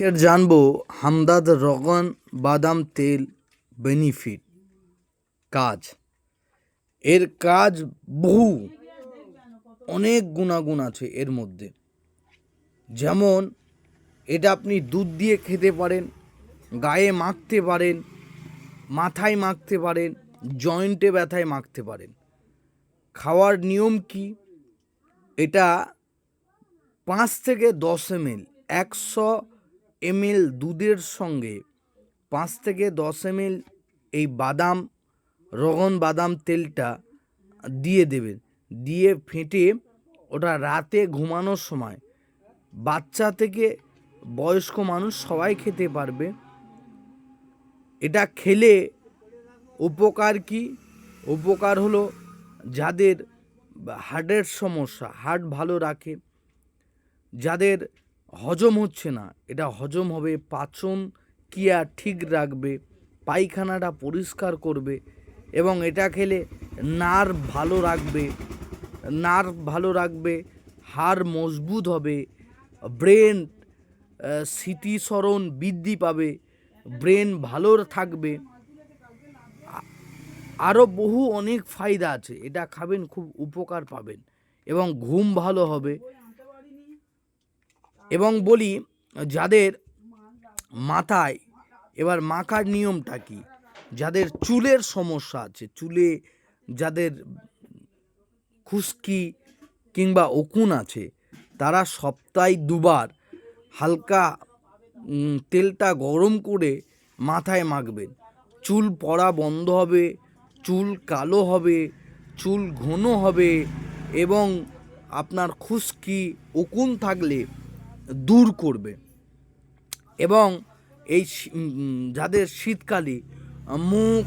আজকের জানব হামদাদ রগন বাদাম তেল বেনিফিট। কাজ। এর কাজ বহু। অনেক গুণাগুণ আছে এর মধ্যে। যেমন, এটা আপনি দুধ দিয়ে খেতে পারেন, গায়ে মাখতে পারেন, মাথায় মাখতে পারেন, জয়েন্টে ব্যথায় মাখতে পারেন। খাওয়ার নিয়ম কি? এটা পাঁচ থেকে দশ এম এল একশো এমএল দুধের সঙ্গে পাঁচ থেকে দশ এমএল এই বাদাম, রগন বাদাম তেলটা দিয়ে দেবেন। দিয়ে ফেটে ওটা রাতে ঘুমানোর সময় বাচ্চা থেকে বয়স্ক মানুষ সবাই খেতে পারবে। এটা খেলে উপকার কি? উপকার হলো যাদের হার্টের সমস্যা, হার্ট ভালো রাখে, যাদের হজম হচ্ছে না। এটা হজম হবে পাচন ক্রিয়া ঠিক রাখবে, পায়খানাটা পরিষ্কার করবে এবং এটা খেলে নার্ভ ভালো রাখবে নার্ভ ভালো রাখবে, হাড় মজবুত হবে, ব্রেন স্মৃতিস্মরণ বৃদ্ধি পাবে, ব্রেন ভালো থাকবে। আরও বহু অনেক ফায়দা আছে। এটা খাবেন, খুব উপকার পাবেন এবং ঘুম ভালো হবে। এবং বলি, যাদের মাথায়, এবার মাখার নিয়মটা কি? যাদের চুলের সমস্যা আছে, চুলে যাদের খুশকি কিংবা উকুন আছে, তারা সপ্তাহে দুবার হালকা তেলটা গরম করে মাথায় মাখবেন। চুল পড়া বন্ধ হবে, চুল কালো হবে, চুল ঘন হবে এবং আপনার খুশকি উকুন থাকলে দূর করবে। এবং এই যাদের শীতকালে মুখ,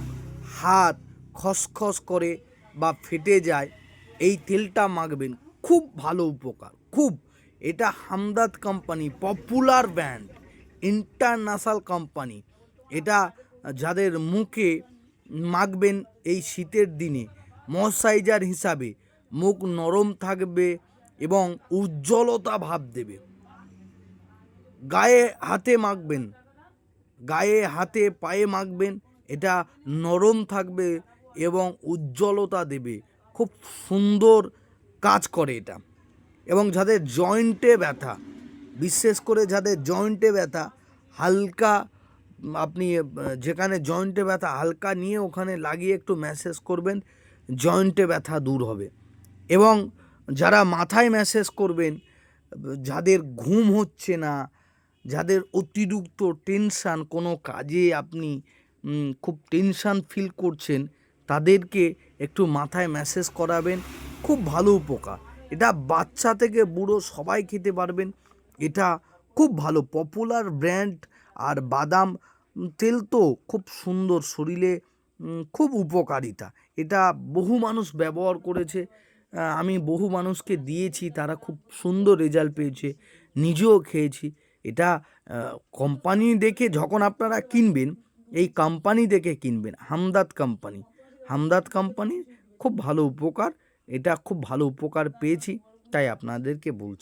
হাত খসখস করে বা ফেটে যায়, এই তেলটা মাখবেন। খুব ভালো উপকার। খুব। এটা Hamdard company, popular brand, international company. এটা যাদের মুখে মাখবেন এই শীতের দিনে, ময়শ্চারাইজার হিসাবে, মুখ নরম থাকবে এবং উজ্জ্বলতা ভাব দেবে। গায়ে হাতে মাখবেন। গায়ে হাতে পায়ে মাখবেন, এটা নরম থাকবে এবং উজ্জ্বলতা দেবে। খুব সুন্দর কাজ করে এটা। এবং যাদের জয়েন্টে ব্যথা, বিশেষ করে যাদের জয়েন্টে ব্যথা, হালকা, আপনি যেখানে জয়েন্টে ব্যথা, হালকা নিয়ে ওখানে লাগিয়ে একটু ম্যাসেজ করবেন, জয়েন্টে ব্যথা দূর হবে। এবং যারা মাথায় ম্যাসেজ করবেন, যাদের ঘুম হচ্ছে না যাদের অতিরিক্ত টেনশান কোনো কাজে আপনি খুব টেনশান ফিল করছেন, তাদেরকে একটু মাথায় ম্যাসেজ করাবেন। খুব ভালো উপকার। এটা বাচ্চা থেকে বুড়ো সবাই খেতে পারবেন। এটা খুব ভালো। পপুলার ব্র্যান্ড আর বাদাম তেল তো খুব সুন্দর শরীরে খুব উপকারিতা। এটা বহু মানুষ ব্যবহার করেছে। আমি বহু মানুষকে দিয়েছি, তারা খুব সুন্দর রেজাল্ট পেয়েছে। নিজেও খেয়েছি। এটা কোম্পানি দেখে যখন আপনারা কিনবেন, এই কোম্পানি দেখে কিনবেন হামদাদ কোম্পানি হামদাদ কোম্পানির খুব ভালো উপকার, এটা খুব ভালো উপকার পেয়েছি, তাই আপনাদেরকে বলছি।